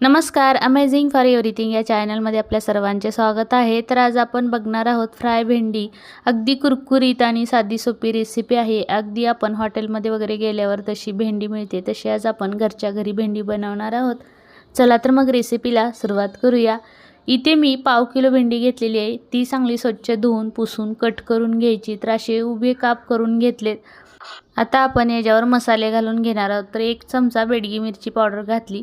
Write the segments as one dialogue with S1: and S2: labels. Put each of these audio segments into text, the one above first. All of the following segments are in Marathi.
S1: नमस्कार अमेझिंग फॉर एव्हरीथिंग या चॅनलमध्ये आपल्या सर्वांचे स्वागत आहे. तर आज आपण बघणार आहोत फ्राय भेंडी. अगदी कुरकुरीत आणि साधी सोपी रेसिपी आहे. अगदी आपण हॉटेलमध्ये वगैरे गेल्यावर तशी भेंडी मिळते तशी आज आपण घरच्या घरी भेंडी बनवणार आहोत. चला तर मग रेसिपीला सुरुवात करूया. इथे मी पाव किलो भेंडी घेतलेली आहे. ती चांगली स्वच्छ धुवून पुसून कट करून घ्यायची. तर असे उभे काप करून घेतलेत. आता आपण याच्यावर मसाले घालून घेणार आहोत. तर एक चमचा बेडगी मिरची पावडर घातली.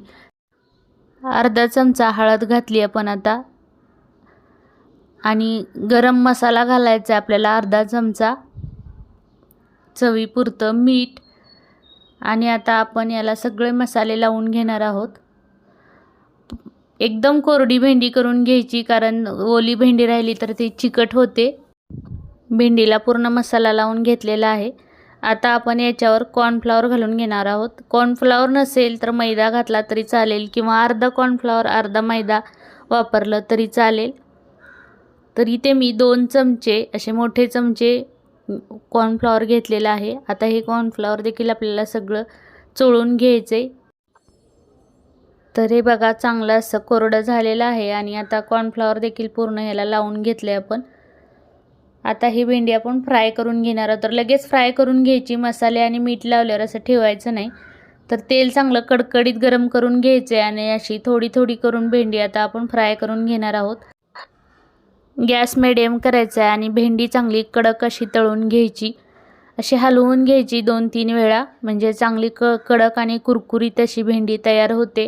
S1: अर्धा चमचा हळद घातली आपण आता. आणि गरम मसाला घालायचा आपल्याला अर्धा चमचा. चवीपुरतं मीठ. आणि आता आपण याला सगळे मसाले लावून घेणार आहोत. एकदम कोरडी भेंडी करून घ्यायची कारण ओली भेंडी राहिली तर ती चिकट होते. भेंडीला पूर्ण मसाला लावून घेतलेला आहे. आता आपण याच्यावर कॉर्नफ्लॉवर घालून घेणार आहोत. कॉर्नफ्लॉवर नसेल तर मैदा घातला तरी चालेल किंवा अर्धा कॉर्नफ्लॉवर अर्धा मैदा वापरलं तरी चालेल. तर इथे मी दोन चमचे असे मोठे चमचे कॉर्नफ्लॉवर घेतलेलं आहे. आता हे कॉर्नफ्लॉवर देखील आपल्याला सगळं चोळून घ्यायचे तर हे बघा चांगलं असं कोरडं झालेलं आहे आणि आता कॉर्नफ्लॉवर देखील पूर्ण ह्याला लावून घेतले आपण. आता ही भेंडी आपण फ्राय करून घेणार आहोत. तर लगेच फ्राय करून घ्यायची मसाले आणि मीठ लावल्यावर असं ठेवायचं नाही. तर तेल चांगलं कडकडीत गरम करून घ्यायचे आणि अशी थोडी थोडी करून भेंडी आता आपण फ्राय करून घेणार आहोत. गॅस मिडियम करायचा आहे आणि भेंडी चांगली कडक अशी तळून घ्यायची. अशी हलवून घ्यायची दोन तीन वेळा म्हणजे चांगली क कडक आणि कुरकुरीत अशी भेंडी तयार होते.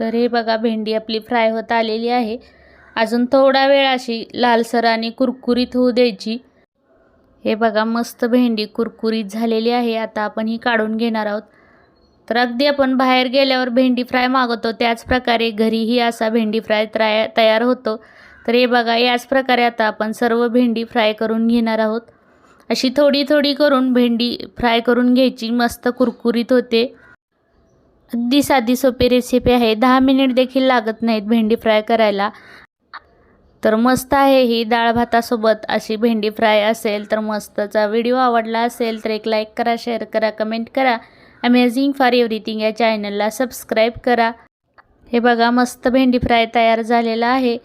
S1: तर हे बघा भेंडी आपली फ्राय होत आलेली आहे. अजून थोडा वेळ अशी लालसर आणि कुरकुरीत होऊ द्यायची. हे बघा मस्त भेंडी कुरकुरीत झालेली आहे. आता आपण ही काढून घेणार आहोत. तर अगदी आपण बाहेर गेल्यावर भेंडी फ्राय मागवतो. त्याच प्रकारे घरीही असा भेंडी फ्राय त्राय तयार होतो. तर हे बघा याच प्रकारे आता आपण सर्व भेंडी फ्राय करून घेणार आहोत. अशी थोडी थोडी करून भेंडी फ्राय करून घ्यायची. मस्त कुरकुरीत होते. अगदी साधी सोपी रेसिपी आहे. दहा मिनिट देखील लागत नाहीत भेंडी फ्राय करायला. तर मस्त आहे ही डाळ भातासोबत अशी भेंडी फ्राय असेल तर मस्तचा व्हिडिओ आवडला असेल तर एक लाईक करा शेअर करा कमेंट करा. अमेझिंग फॉर एव्हरीथिंग या चॅनलला सबस्क्राईब करा. हे बघा मस्त भेंडी फ्राय तयार झालेला आहे.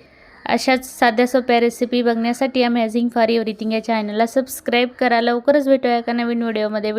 S1: अशाच साध्या सोप्या रेसिपी बघण्यासाठी अमेझिंग फॉर एव्हरीथिंग या चॅनलला सबस्क्राईब करा. लवकरच भेटूया एका नवीन व्हिडिओमध्ये